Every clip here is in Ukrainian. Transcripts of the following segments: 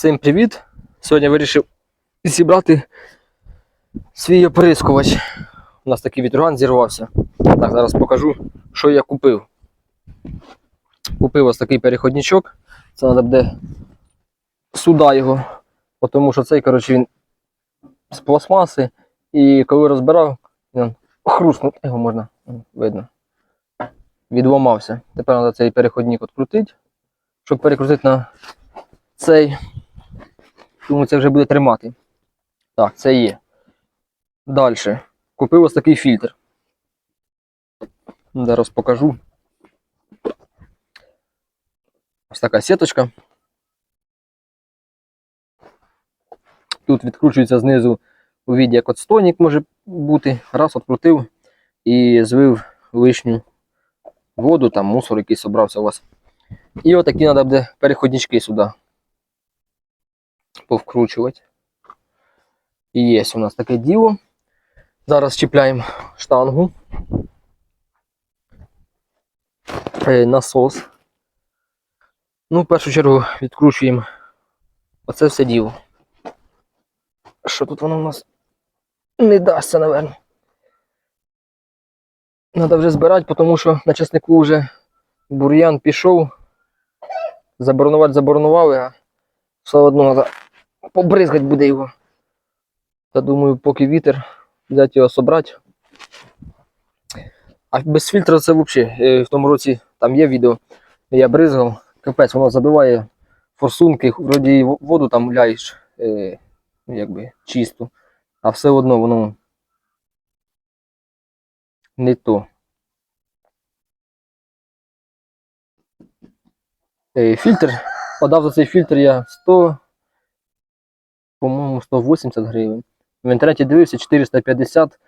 Всім привіт! Сьогодні вирішив зібрати свій оприскувач. У нас такий вітроган зірвався. Так, зараз покажу, що я купив. Купив ось такий переходничок. Це треба буде сюди його. Тому що цей, коротше, він з пластмаси. І коли розбирав, він хруснув, його можна видно. Відломався. Тепер треба цей переходник відкрутити, щоб перекрутити на цей. Думаю, це вже буде тримати. Так, це є. Далі. Купив ось такий фільтр. Зараз покажу. Ось така сіточка. Тут відкручується знизу у віді, як от стойник може бути. Раз відкрутив і звив лишню воду, там мусор якийсь собрався у вас. І отакі треба буде переходнички сюди повкручувати. І є у нас таке діло. Зараз чіпляємо штангу. Е, Насос. Ну, в першу чергу відкручуємо оце все діло. Що тут воно у нас не дасться, напевно. Треба вже збирати, тому що на часнику вже бур'ян пішов. Заборонувати заборонували, а все одно треба побризгати буде його. Та думаю, поки вітер, взяти його собрати. А без фільтра це взагалі. е, В тому році там є відео, я бризгав, капець, воно забиває форсунки, вроді воду там ляєш, е, ну, якби чисту, а все одно воно не то. Е, Фільтр, подав за цей фільтр я 100, по-моєму, 180 гривень. В інтернеті дивився 450.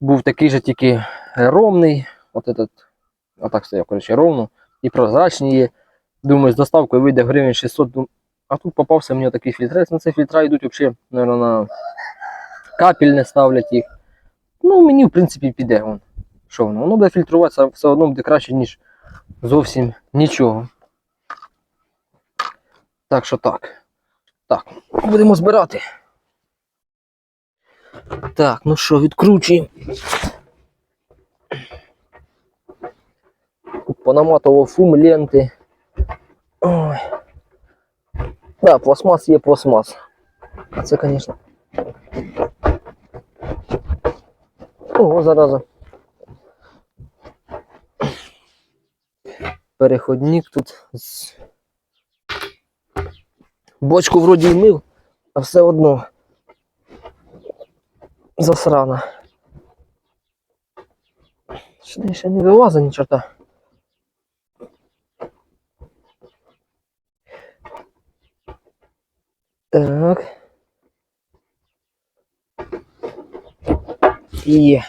Був такий же тільки ровний. От этот, отак стояв, коротше, ровно. І прозрачний є. Думаю, з доставкою вийде гривень 600. Дум- А тут попався мені такий фільтрець. На цей фільтра йдуть взагалі, мабуть, на капельне ставлять їх. Ну, мені, в принципі, піде. Вон. Що воно? Воно буде фільтруватися все одно буде краще, ніж зовсім нічого. Так що так. Так, будемо збирати. Так, ну що, відкручуємо. Понаматував фум ленти. Ой. Да, пластмас є пластмас. А це, звісно. Ого, зараза. Переходник тут з Бочку вроді й мив, а все одно засрана. Ще, ще не вилазить ні чорта. Так. Є.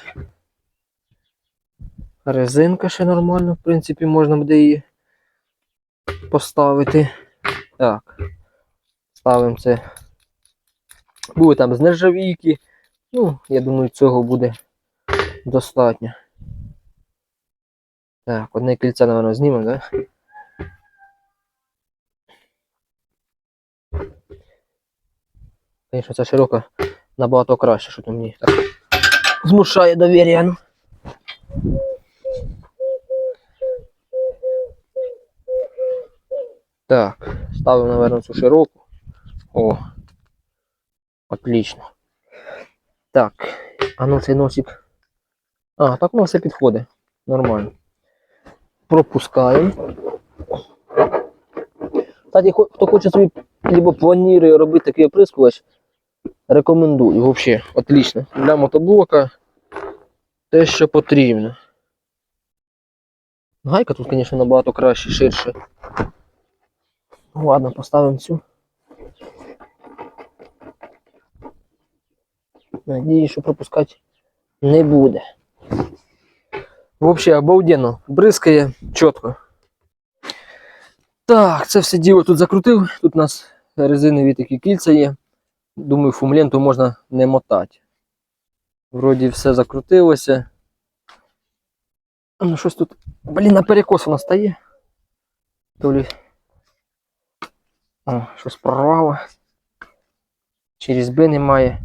Резинка ще нормально, в принципі, можна буде її поставити. Так. Ставимо це. Буде там з нержавійки. Ну, я думаю, цього буде достатньо. Так, одне кільце, напевно, знімемо, так? Звісно, ця широка набагато краще, що там мені так змушає довір'я. ну. Так, ставимо, наверное, цю широку. О, отлично. Так, а ну цей носик. А, так ну все підходить. Нормально. Пропускаємо. Кстати, хто хоче собі либо планує робити такий оприскувач, рекомендую. Вообще, отлично. Для мотоблока те, що потрібно. Гайка тут, звісно, набагато краще, ширше. Ладно, поставимо цю. Надіюсь, що пропускати не буде. Взагалі, обалденно. Бризкає чітко. Так, це все діло тут закрутив. Тут у нас резинові такі кільця є. Думаю, фумленту можна не мотати. Вроді все закрутилося. Ну щось тут. Блін, на перекос воно стає. То лі О, щось прорвало. Чи різьби немає.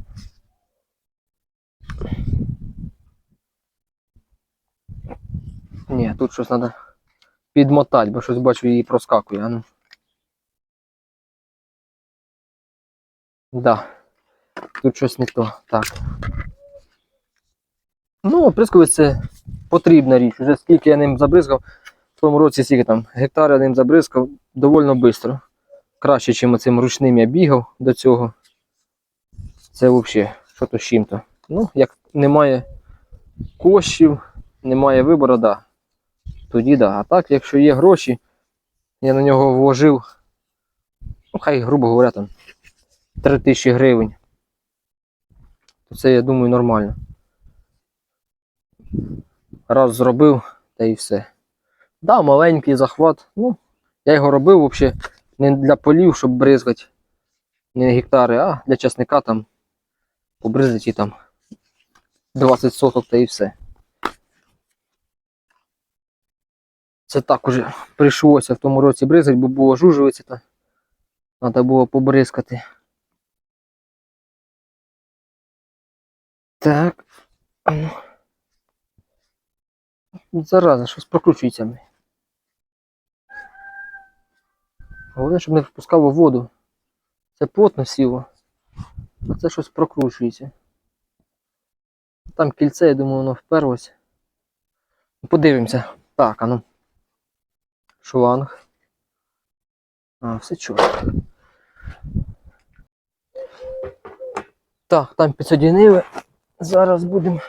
Ні, тут щось треба підмотати, бо щось бачу її проскакує. А ну. Да. Тут щось не то. Так. Ну, оприскувач це потрібна річ. Уже скільки я ним забризкав, в тому році скільки там гектар я ним забризкав довольно швидко. Краще, ніж цим ручним я бігав до цього. Це взагалі, що то з чим-то. Ну, як немає коштів, немає вибору, да. Тоді да. А так, якщо є гроші, я на нього вложив, ну хай, грубо говоря, там 3 тисячі гривень. То це, я думаю, нормально. Раз зробив, та і все. Да, маленький захват. Ну, я його робив взагалі не для полів, щоб бризкати не гектари, а для часника там побризати там 20 соток та і все. Це так уже прийшлося в тому році бризати, бо було жужовиці, то треба було побризкати. Так. Зараза, щось прокручується. Головне, щоб не впускало воду. Це плотно сіло. А це щось прокручується. Там кільце, я думаю, воно вперлося. Подивимося. Так, а ну. Шланг. А, все чорт. Так, там підсоединили. Зараз будемо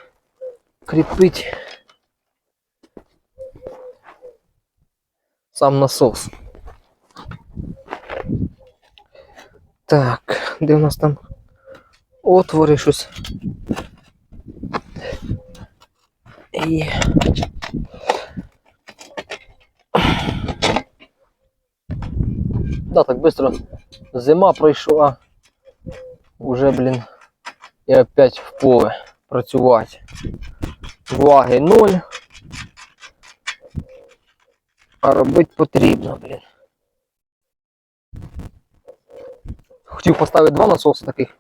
кріпити сам насос. Так, де у нас там отвори щось. І... Да, так быстро зима пройшла. Уже, блін, і опять в поле працювати. Влаги ноль. А робити потрібно, блін. Хотів поставити два насоси таких.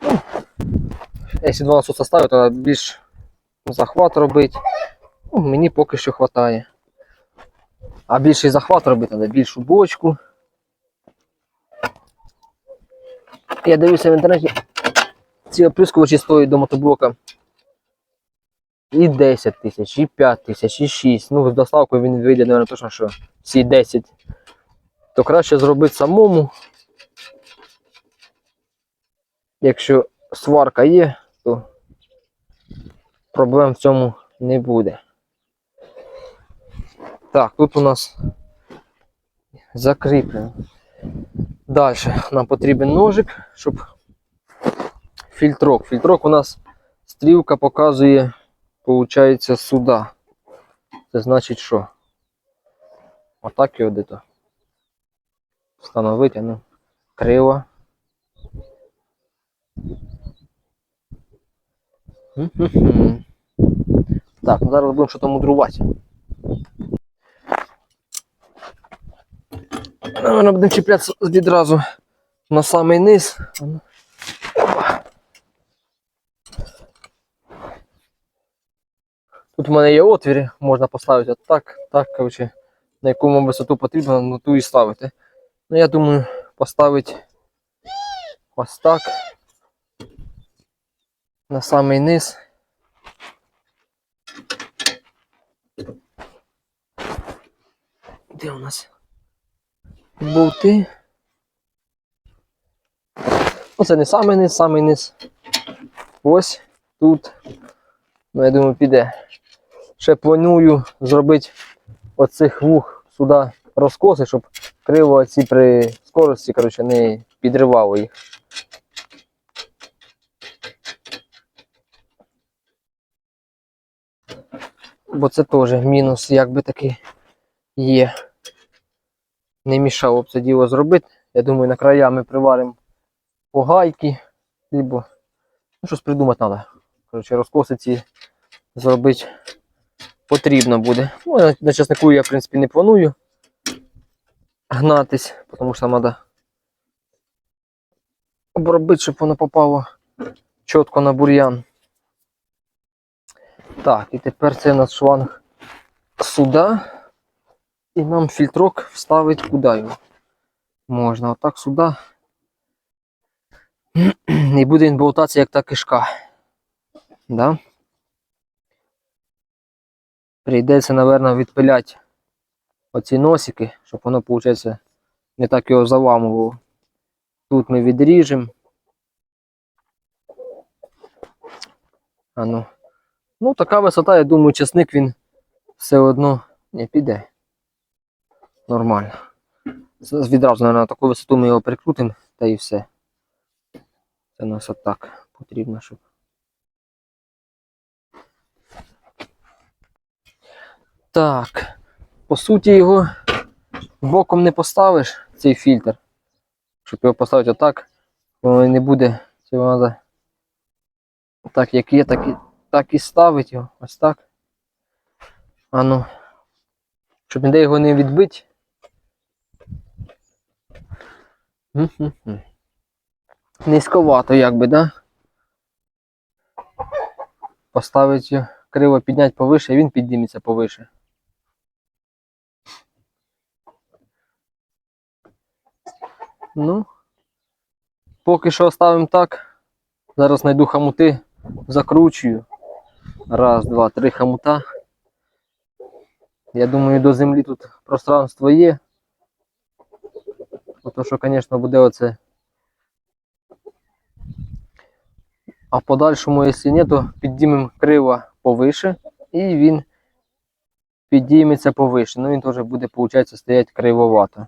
Ну, якщо два насоси ставити, то більш захват робити. Ну, мені поки що вистачає. А більший захват робити треба більшу бочку. Я дивлюся в інтернеті, ці оприскувачі стоять до мотоблока і 10 тисяч, і 5 тисяч, і 6. Ну, з доставкою він вийде, мабуть, точно, що всі 10. То краще зробити самому. Якщо сварка є, то проблем в цьому не буде. Так, тут у нас закріплено. Далі нам потрібен ножик, щоб фільтрок. Фільтрок у нас стрілка показує, виходить, сюди. Це значить що? Отак його де-то. Встановити, ну, криво. Так, ну зараз будемо щось мудрувати. Наверно, будемо чіплятися відразу на самий низ. Тут в мене є отвір, можна поставити так, так, коротше, на яку вам висоту потрібно, на ту і ставити. Ну, я думаю, поставити ось так. На самий низ. Де у нас? Болти. Оце не самий низ, самий низ. Ось тут. Ну, я думаю, піде. Ще планую зробити оцих вух сюди розкоси, щоб криво ці при скорості коротше, не підривало їх. Бо це теж мінус, якби такий є не мішало б це діло зробити. Я думаю, на края ми приваримо погайки, либо ну, щось придумати треба. Коротше, розкоси ці зробити потрібно буде. Ну, на, на часнику я, в принципі, не планую. гнатись, тому що треба обробити, щоб воно попало чітко на бур'ян. Так, і тепер це у нас шланг сюди. І нам фільтрок вставить куди його. Можна отак сюди. І буде він болтатися як та кишка. Да? Прийдеться, напевно, відпиляти оці носики, щоб воно, виходить, не так його заламувало. Тут ми відріжемо. А ну. Ну, така висота, я думаю, часник він все одно не піде. Нормально. Відразу, на таку висоту ми його прикрутимо, та і все. Це нас отак потрібно, щоб. Так. По суті, його боком не поставиш, цей фільтр. Щоб його поставити отак, воно не буде. Цього треба так, як є, так і, так і ставить його. Ось так. А ну. Щоб ніде його не відбити. Низьковато, якби, да? Поставить його, криво підняти повише, і він підніметься повише. Ну, поки що оставимо так. Зараз знайду хамути, закручую. Раз, два, три хамута. Я думаю, до землі тут пространство є. Ото що, звісно, буде оце. А в подальшому, якщо ні, то підіймемо криво повише і він підійметься повише. Ну він теж буде, виходить, стояти кривовато.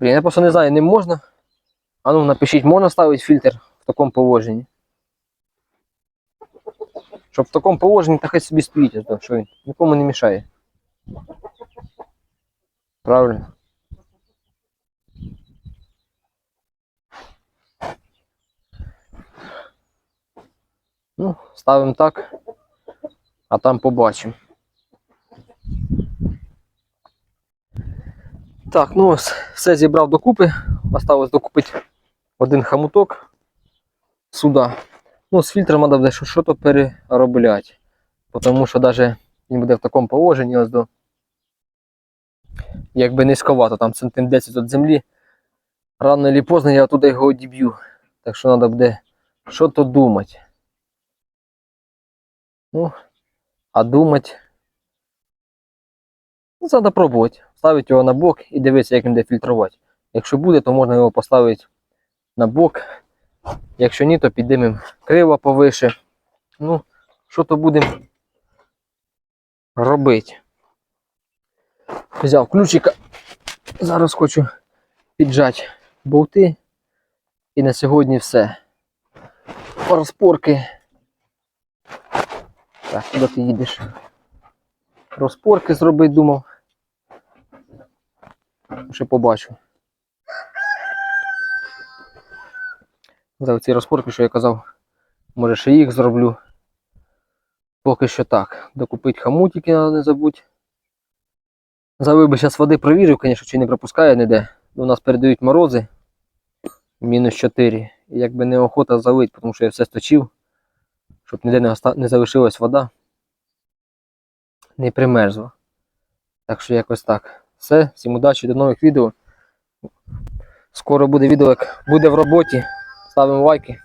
Блін, я просто не знаю, не можна. А ну напишіть, можна ставити фільтр в такому положенні. Щоб в такому положенні, та хай собі стоїть, що він нікому не мішає. Правильно? Ну, ставимо так, а там побачимо. Так, ну ось все зібрав докупи. Осталось докупити один хамуток сюди. Ну, з фільтром треба буде щось переробляти. Тому що навіть він буде в такому положенні ось до. Якби низьковато, там сантим 10 від землі. Рано чи поздно я туди його одіб'ю. Так що треба буде що то думати. Ну, а думати. Ну, треба пробувати. Ставити його на бок і дивитися, як він буде фільтрувати. Якщо буде, то можна його поставити на бок. Якщо ні, то підіймемо криво повише. Ну, що то будемо робити. Взяв ключика. Зараз хочу піджати болти. І на сьогодні все. Розпорки. Так, куди ти їдеш? Розпорки зробити думав. Ще побачу. За ці розпорки, що я казав, може ще їх зроблю. Поки що так. Докупити хамутики, треба не забудь. Залив би зараз води провірив, звісно, чи не пропускає ніде. У нас передають морози. Мінус 4. І якби неохота залити, тому що я все сточив, щоб ніде не, залишилась вода. Не примерзла. Так що якось так. Все, всім удачі, до нових відео. Скоро буде відео, як буде в роботі. Ставимо лайки.